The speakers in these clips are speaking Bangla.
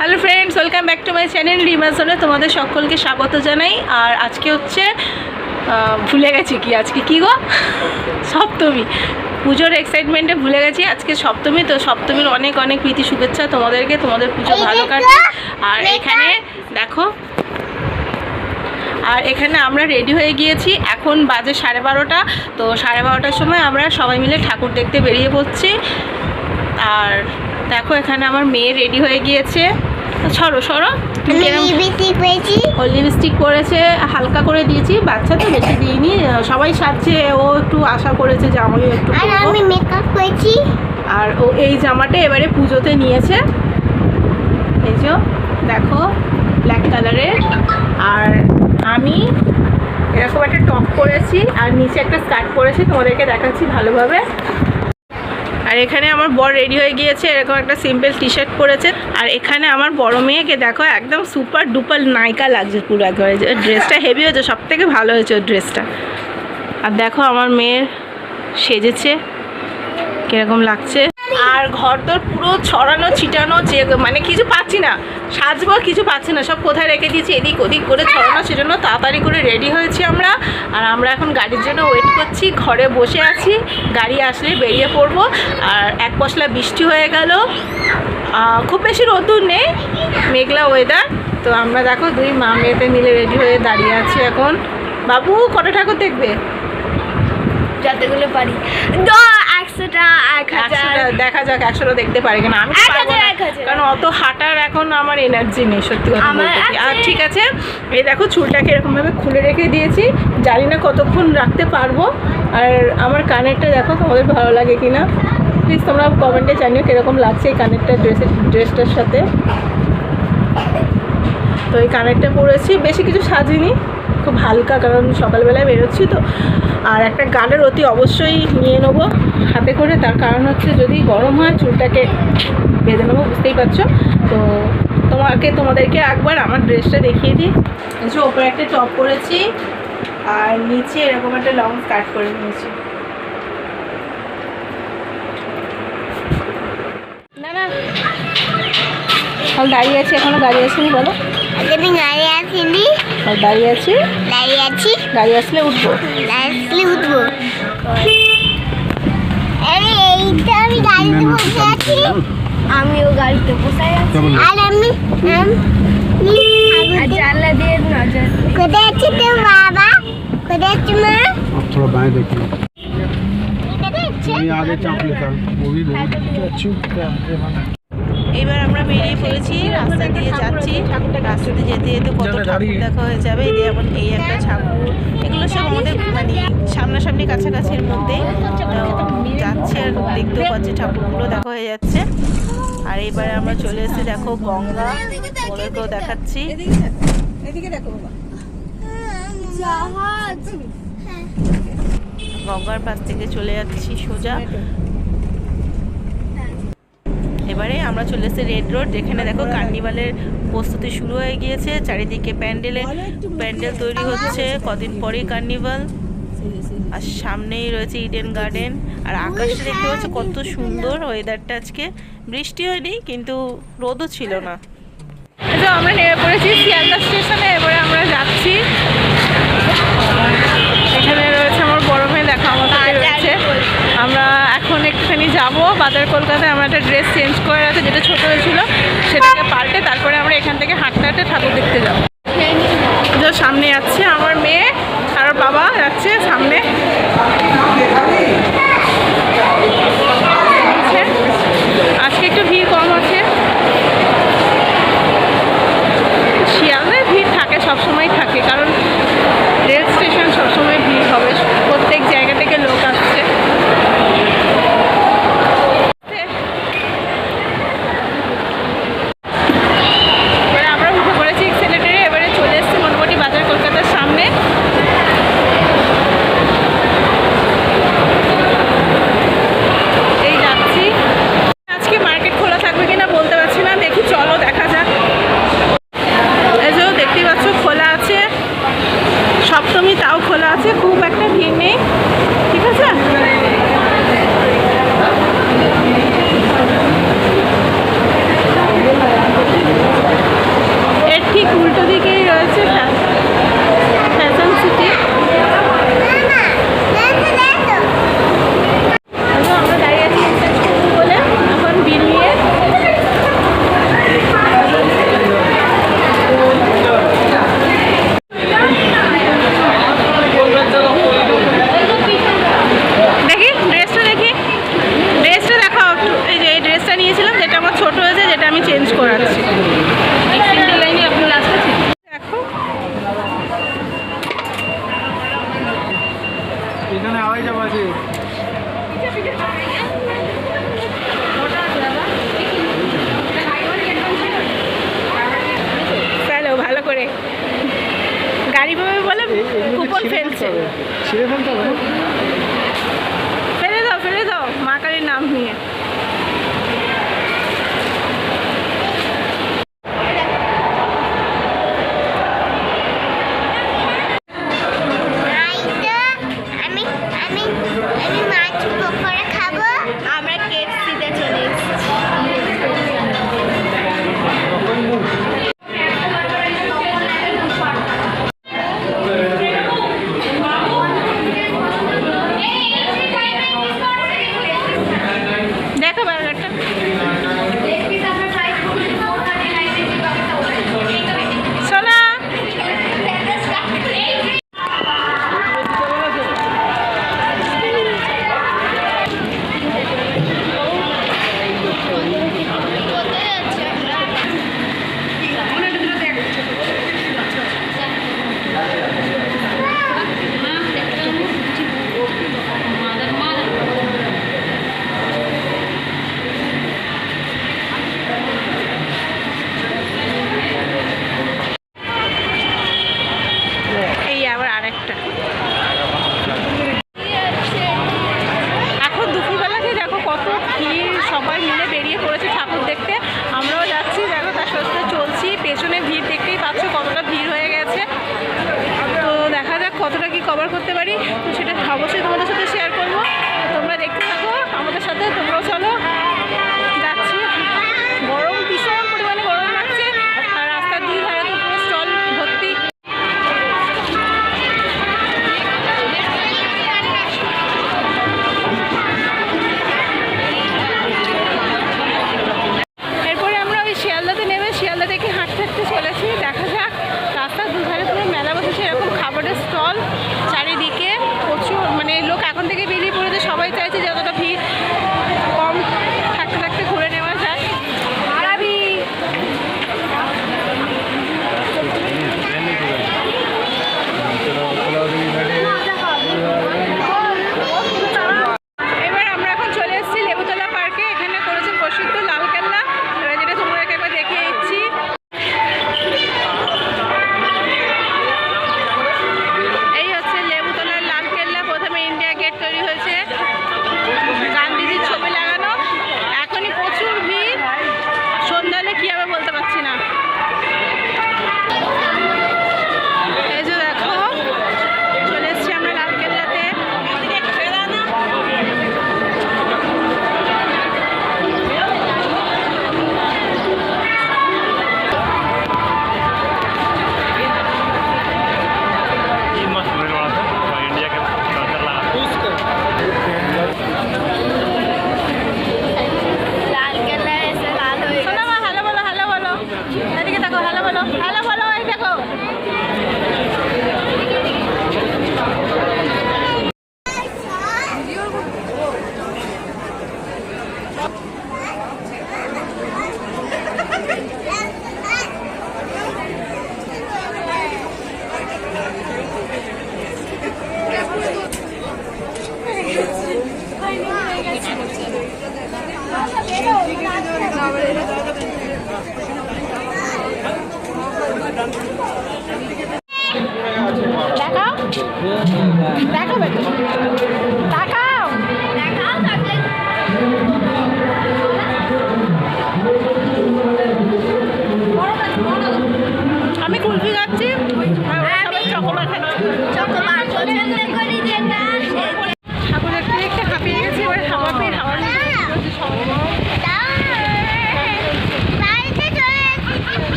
Hello friends welcome back to my channel রিমাজনে তোমাদের সকলকে স্বাগত জানাই। আর আজকে হচ্ছে ভুলে গেছি কি আজকে কি গো? সপ্তমী। পুজোর এক্সাইটমেন্টে ভুলে গেছি আজকে সপ্তমী তো সপ্তমীর অনেক অনেক প্রীতি শুভেচ্ছা তোমাদেরকে তোমাদের পুজো ভালো কাটবে আর এখানে দেখো আর এখানে আমরা রেডি হয়ে গিয়েছি এখন বাজে সাড়ে বারোটা তো সাড়ে বারোটার সময় আমরা সবাই মিলে ঠাকুর দেখতে বেরিয়ে পড়ছি। আর দেখো এখানে আমার মেয়ে রেডি হয়ে গিয়েছে। সরো সরো। ও লিপস্টিক পরেছে হালকা করে দিয়েছি বাচ্চা তো বেশি দিইনি। সবাই সাজছে ও একটু আশা করেছে যে আমিও একটু আর আমি মেকআপ করেছি। আর ও এই জামাটা এবারে পুজোতে নিয়েছে। এই যে দেখো ব্ল্যাক কালারের আর আমি এরকম একটা টপ পরেছি আর নিচে একটা স্কার্ট পরেছি তোমাদেরকে দেখাচ্ছি ভালোভাবে। আর এখানে আমার বর রেডি হয়ে গিয়েছে, এরকম একটা সিম্পল টি শার্ট পরেছে। আর এখানে আমার বড় মেয়েকে দেখো, একদম সুপার ডুপার নায়িকা লাগছে পুরো একবারে। ড্রেসটা হেভি হয়েছে সব থেকে ভালো হয়েছে ওর ড্রেসটা আর দেখো আমার মেয়ের সেজেছে, কীরকম লাগছে। আর ঘর তোর পুরো ছড়ানো, ছিটানো, যে মানে কিছু পাচ্ছি না। সাজবো, কিছু পাচ্ছি না। সব কোথায় রেখে দিয়েছি? এদিক ওদিক করে ছড়ানো সেজন্য তাড়াতাড়ি করে রেডি হয়েছি আমরা। আর আমরা এখন গাড়ির জন্য ওয়েট করছি। ঘরে বসে আছি। গাড়ি আসলে বেরিয়ে পড়ব। আর এক পশলা বৃষ্টি হয়ে গেল। খুব বেশি রোদ্দুর নেই, মেঘলা ওয়েদার তো আমরা দেখো দুই মা মেয়েতে মিলে রেডি হয়ে দাঁড়িয়ে আছি এখন। বাবু, কটা ঠাকুর দেখবে? যাতে পারি। দ একশোটা এক হাজার। দেখা যাক একশোটা দেখতে পারি কিনা। আমি। কারণ অত হাঁটার এখন আমার এনার্জি নেই সত্যি কথা বলতে। আর ঠিক আছে এই দেখো চুলটাকে এরকমভাবে খুলে রেখে দিয়েছি। জানি না কতক্ষণ রাখতে পারব। আর আমার কানেরটা দেখো তোমাদের ভালো লাগে কিনা। প্লিজ তোমরা কমেন্টে জানিও কীরকম লাগছে এই কানেরটা ড্রেসের ড্রেসটার সাথে। তো এই কানেরটা পরেছি। বেশি কিছু সাজিনি। খুব হালকা, কারণ সকালবেলায় বেরোচ্ছি তো। আর একটা গানের অতি অবশ্যই নিয়ে নেব হাতে করে। তার কারণ হচ্ছে যদি গরম হয়, চুলটাকে বেঁধে নেব, বুঝতেই পারছ? তো তোমাকে, তোমাদেরকে একবার আমার ড্রেসটা দেখিয়ে দিই। যে ওপরে একটা টপ করেছি আর নিচে এরকম একটা লং স্কার্ট করে নিয়েছি। না না। দাঁড়িয়ে আছি, এখনও দাঁড়িয়ে আসেনি বলো। আমি গাড়ি আসিনি কাল দাঁড়িয়ে আছি দাঁড়িয়ে আছি গাড়ি আসলে উঠবো আসলে উঠবো আরে এইটা আমি গাড়িতে বসে আছি আমিও গাড়িতে বসে আছি আর আমি আর জানলা দিয়ে নজর কোথায় আছি তো বাবা কোথায় আছি মা आप थोड़ा बाएं देखिए কোথায় আছে ये आगे चाप लेता वो भी এবার আমরা বেরিয়ে পড়েছি রাস্তা দিয়ে যাচ্ছি। রাস্তাতে যেতে যেতে কত ঠাকুর দেখা হয়ে যাবে। এই যেমন এই একটা ঠাকুর। এগুলো সব আমাদের মানে সামনাসামনি কাছাকাছির মধ্যে। যাচ্ছে আর দেখতেও পাচ্ছি ঠাকুরগুলো দেখা হয়ে যাচ্ছে। আর এবারে আমরা চলে এসেছি দেখো গঙ্গা। ওদেরকেও দেখাচ্ছি। গঙ্গার পাশ থেকে চলে যাচ্ছি সোজা। এবারে আমরা চলে এসেছি রেড রোড যেখানে দেখো কার্নিভালের প্রস্তুতি শুরু হয়ে গিয়েছে চারিদিকে প্যান্ডেলে প্যান্ডেল তৈরি হচ্ছে কদিন পরেই কার্নিভাল আর সামনেই রয়েছে ইডেন গার্ডেন আর আকাশটা দেখতে পাচ্ছ কত সুন্দর ওয়েদারটা আজকে। বৃষ্টি হয়নি কিন্তু রোদও ছিল না। আমরা নেমে পড়েছি শিয়ালদা স্টেশনে এবারে আমরা যাচ্ছি। এখানে রয়েছে আমার বড় রয়েছে। আমরা এখন একটুখানি যাব বাজার কলকাতায় আমরা একটা ড্রেস চেঞ্জ করে আছে যেটা ছোট হয়েছিল সেটাকে পাল্টে তারপরে আমরা এখান থেকে হাঁটতে হাঁটতে ঠাকুর দেখতে যাব। যে সামনে যাচ্ছে আমার মেয়ে আর বাবা যাচ্ছে সামনে। আজকে একটু ভিড় কম আছে। শিয়ালদায় ভিড় থাকে সবসময় থাকে কারণ you.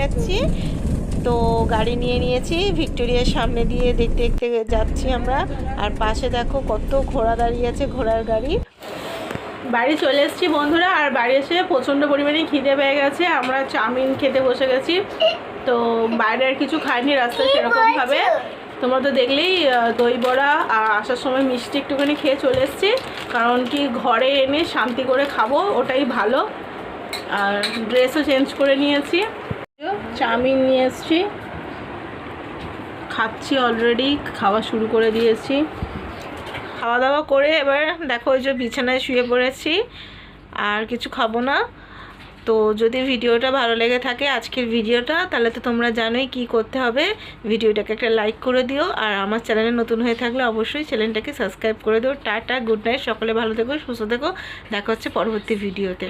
যাচ্ছি। তো গাড়ি নিয়ে নিয়েছি ভিক্টোরিয়ার সামনে দিয়ে দেখতে দেখতে যাচ্ছি আমরা। আর পাশে দেখো কত ঘোড়া দাঁড়িয়ে আছে ঘোড়ার গাড়ি। বাড়ি চলে এসেছি বন্ধুরা আর বাড়ি এসে প্রচণ্ড পরিমাণে খিদে পেয়ে গেছে। আমরা চাউমিন খেতে বসে গেছি। তো বাইরে আর কিছু খাইনি রাস্তায় সেরকমভাবে তোমরা তো দেখলেই দই বড়া আর আসার সময় মিষ্টি একটুখানি খেয়ে চলে এসেছি। কারণ কি ঘরে এনে শান্তি করে খাব ওটাই ভালো। আর ড্রেসও চেঞ্জ করে নিয়েছি। চাউমিন নিয়ে এসেছি। খাচ্ছি অলরেডি খাওয়া শুরু করে দিয়েছি। খাওয়া দাওয়া করে এবার দেখো ওই যে বিছানায় শুয়ে পড়েছি, আর কিছু খাব না। তো যদি ভিডিওটা ভালো লেগে থাকে আজকের ভিডিওটা, তাহলে তো তোমরা জানোই কি করতে হবে। ভিডিওটাকে একটা লাইক করে দিও, আর আমার চ্যানেলে নতুন হয়ে থাকলে অবশ্যই চ্যানেলটাকে সাবস্ক্রাইব করে দিও। টাটা গুড নাইট সকলে ভালো থেকো, সুস্থ থেকো। দেখা হচ্ছে পরবর্তী ভিডিওতে।